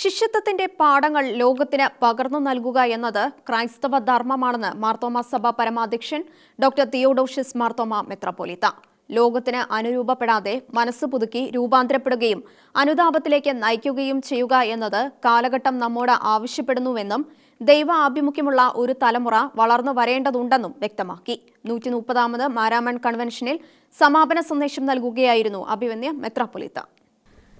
ശിഷ്യത്വത്തിന്റെ പാഠങ്ങൾ ലോകത്തിന് പകർന്നു നൽകുക എന്നത് ക്രൈസ്തവ ധർമ്മമാണെന്ന് മാർത്തോമ സഭ പരമാധ്യക്ഷൻ ഡോക്ടർ തിയോഡോഷ്യസ് മാർത്തോമ മെത്രാപ്പൊലിത്ത. ലോകത്തിന് അനുരൂപപ്പെടാതെ മനസ്സ് പുതുക്കി രൂപാന്തരപ്പെടുകയും അനുതാപത്തിലേക്ക് നയിക്കുകയും ചെയ്യുക എന്നത് കാലഘട്ടം നമ്മോട് ആവശ്യപ്പെടുന്നുവെന്നും ദൈവ ആഭിമുഖ്യമുള്ള ഒരു തലമുറ വളർന്നു വരേണ്ടതുണ്ടെന്നും വ്യക്തമാക്കി. നൂറ്റി മുപ്പതാമത് മാരാമൺ കൺവെൻഷനിൽ സമാപന സന്ദേശം നൽകുകയായിരുന്നു അഭിവന്യ മെത്രാപ്പൊലിത്ത.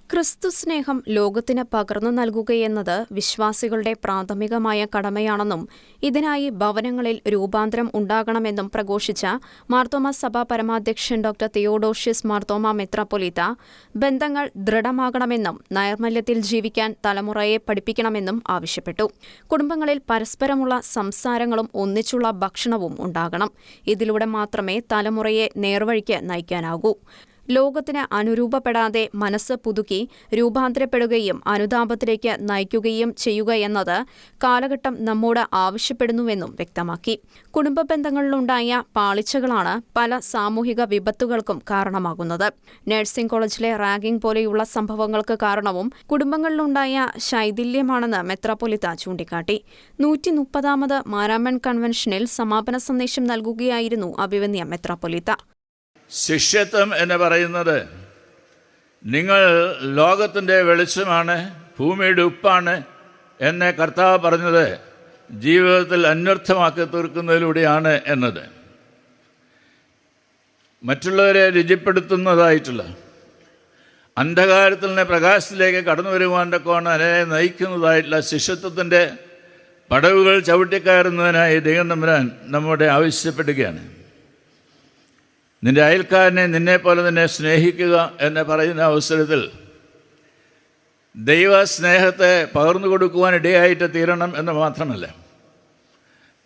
ക്രിസ്തു സ്നേഹം ലോകത്തിന് പകർന്നു നൽകുകയെന്നത് വിശ്വാസികളുടെ പ്രാഥമികമായ കടമയാണെന്നും ഇതിനായി ഭവനങ്ങളിൽ രൂപാന്തരം ഉണ്ടാകണമെന്നും പ്രഘോഷിച്ച മാർത്തോമ സഭാ പരമാധ്യക്ഷൻ ഡോക്ടർ തിയോഡോഷ്യസ് മാർത്തോമ മെത്രാപ്പൊലീത്ത ബന്ധങ്ങൾ ദൃഢമാകണമെന്നും നൈർമല്യത്തിൽ ജീവിക്കാൻ തലമുറയെ പഠിപ്പിക്കണമെന്നും ആവശ്യപ്പെട്ടു. കുടുംബങ്ങളിൽ പരസ്പരമുള്ള സംസാരങ്ങളും ഒന്നിച്ചുള്ള ഭക്ഷണവും ഉണ്ടാകണം. ഇതിലൂടെ മാത്രമേ തലമുറയെ നേർവഴിക്ക് നയിക്കാനാകൂ. ലോകത്തിന് അനുരൂപപ്പെടാതെ മനസ്സ് പുതുക്കി രൂപാന്തരപ്പെടുകയും അനുതാപത്തിലേക്ക് നയിക്കുകയും ചെയ്യുക എന്നത് കാലഘട്ടം നമ്മോട് ആവശ്യപ്പെടുന്നുവെന്നും വ്യക്തമാക്കി. കുടുംബ ബന്ധങ്ങളിലുണ്ടായ പാളിച്ചകളാണ് പല സാമൂഹിക വിപത്തുകൾക്കും കാരണമാകുന്നത്. നഴ്സിംഗ് കോളേജിലെ റാഗിംഗ് പോലെയുള്ള സംഭവങ്ങൾക്ക് കാരണവും കുടുംബങ്ങളിലുണ്ടായ ശൈഥില്യമാണെന്ന് മെത്രാപ്പൊലിത്ത ചൂണ്ടിക്കാട്ടി. നൂറ്റി മുപ്പതാമത് മാരാമൺ കൺവെൻഷനിൽ സമാപന സന്ദേശം നൽകുകയായിരുന്നു അഭിവന്യ മെത്രാപ്പൊലിത്ത. ശിഷ്യത്വം എന്ന് പറയുന്നത് നിങ്ങൾ ലോകത്തിന്റെ വെളിച്ചമാണ് ഭൂമിയുടെ ഉപ്പാണ് എന്നെ കർത്താവ് പറഞ്ഞത്. ജീവിതത്തിൽ അന്വർത്ഥമാക്കി തീർക്കുന്നതിലൂടെയാണ് എന്നത്. മറ്റുള്ളവരെ രുചിപ്പെടുത്തുന്നതായിട്ടുള്ള അന്ധകാരത്തിൽ നിന്ന് പ്രകാശത്തിലേക്ക് കടന്നു വരുവാന്റെ കോണ് അതിനെ നയിക്കുന്നതായിട്ടുള്ള ശിഷ്യത്വത്തിന്റെ പടവുകൾ ചവിട്ടിക്കയറുന്നതിനായി ദൈവം തമ്പുരാൻ നമ്മോട് ആവശ്യപ്പെടുകയാണ്. നിന്റെ അയൽക്കാരനെ നിന്നെ പോലെ തന്നെ സ്നേഹിക്കുക എന്ന് പറയുന്ന അവസരത്തിൽ ദൈവ സ്നേഹത്തെ പകർന്നു കൊടുക്കുവാൻ ഇടയായിട്ട് തീരണം എന്ന് മാത്രമല്ല.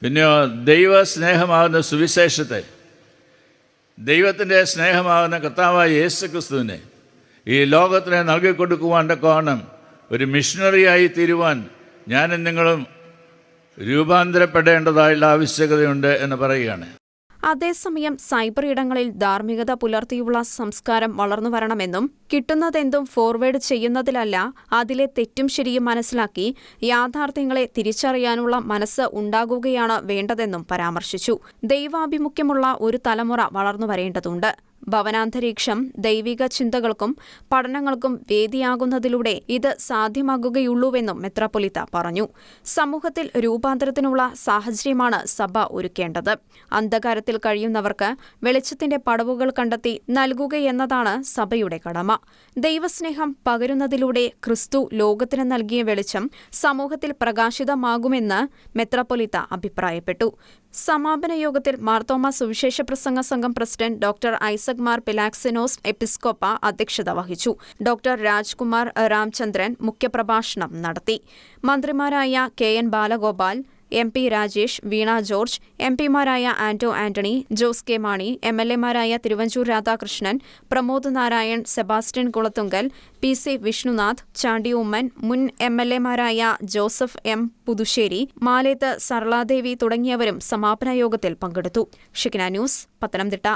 പിന്നെയോ ദൈവ സ്നേഹമാകുന്ന സുവിശേഷത്തെ ദൈവത്തിന്റെ സ്നേഹമാകുന്ന കർത്താവായ യേശു ക്രിസ്തുവിനെ ഈ ലോകത്തിനെ നൽകിക്കൊടുക്കുവാന്റെ കോണം ഒരു മിഷണറിയായി തീരുവാൻ ഞാനും നിങ്ങളും രൂപാന്തരപ്പെടേണ്ടതായുള്ള ആവശ്യകതയുണ്ട് എന്ന് പറയുകയാണ്. അതേസമയം സൈബർ ഇടങ്ങളിൽ ധാർമ്മികത പുലർത്തിയുള്ള സംസ്കാരം വളർന്നു വരണമെന്നും കിട്ടുന്നതെന്തും ഫോർവേഡ് ചെയ്യുന്നതിലല്ല അതിലെ തെറ്റും ശരിയും മനസ്സിലാക്കി യാഥാർത്ഥ്യങ്ങളെ തിരിച്ചറിയാനുള്ള മനസ്സ് ഉണ്ടാകുകയാണ് വേണ്ടതെന്നും പരാമർശിച്ചു. ദൈവാഭിമുഖ്യമുള്ള ഒരു തലമുറ വളർന്നു വരേണ്ടതുണ്ട്. ഭവനാന്തരീക്ഷം ദൈവിക ചിന്തകൾക്കും പഠനങ്ങൾക്കും വേദിയാകുന്നതിലൂടെ ഇത് സാധ്യമാകുകയുള്ളൂവെന്നും മെത്രാപ്പൊലിത്ത പറഞ്ഞു. സമൂഹത്തിൽ രൂപാന്തരത്തിനുള്ള സാഹചര്യമാണ് സഭ ഒരുക്കേണ്ടത്. അന്ധകാരത്തിൽ കഴിയുന്നവർക്ക് വെളിച്ചത്തിന്റെ പടവുകൾ കണ്ടെത്തി നൽകുകയെന്നതാണ് സഭയുടെ കടമ. ദൈവസ്നേഹം പകരുന്നതിലൂടെ ക്രിസ്തു ലോകത്തിന് നൽകിയ വെളിച്ചം സമൂഹത്തിൽ പ്രകാശിതമാകുമെന്ന് മെത്രാപ്പൊലിത്ത അഭിപ്രായപ്പെട്ടു. സമാപന യോഗത്തിൽ മാർത്തോമ സുവിശേഷ പ്രസംഗ സംഘം പ്രസിഡന്റ് ഡോക്ടർ ഐസക് മാർ പിലാക്സിനോസ് എപ്പിസ്കോപ്പ അധ്യക്ഷത വഹിച്ചു. ഡോക്ടർ രാജ്കുമാർ രാംചന്ദ്രൻ മുഖ്യപ്രഭാഷണം നടത്തി. മന്ത്രിമാരായ K. N. Balagopal M. P. Rajesh Veena George M. പിമാരായ Anto Antony Jose K. Mani M. L. എമാരായ Thiruvanchoor Radhakrishnan Pramod Narayan Sebastian Kulathunkal P. C. Vishnunath Chandy Oommen മുൻ എം. എൽ. എമാരായ ജോസഫ് എം. പുതുശ്ശേരി മാലേത്ത് സർളാദേവി തുടങ്ങിയവരും സമാപന യോഗത്തിൽ പങ്കെടുത്തു. ഷിക്ന ന്യൂസ് പത്തനംതിട്ട.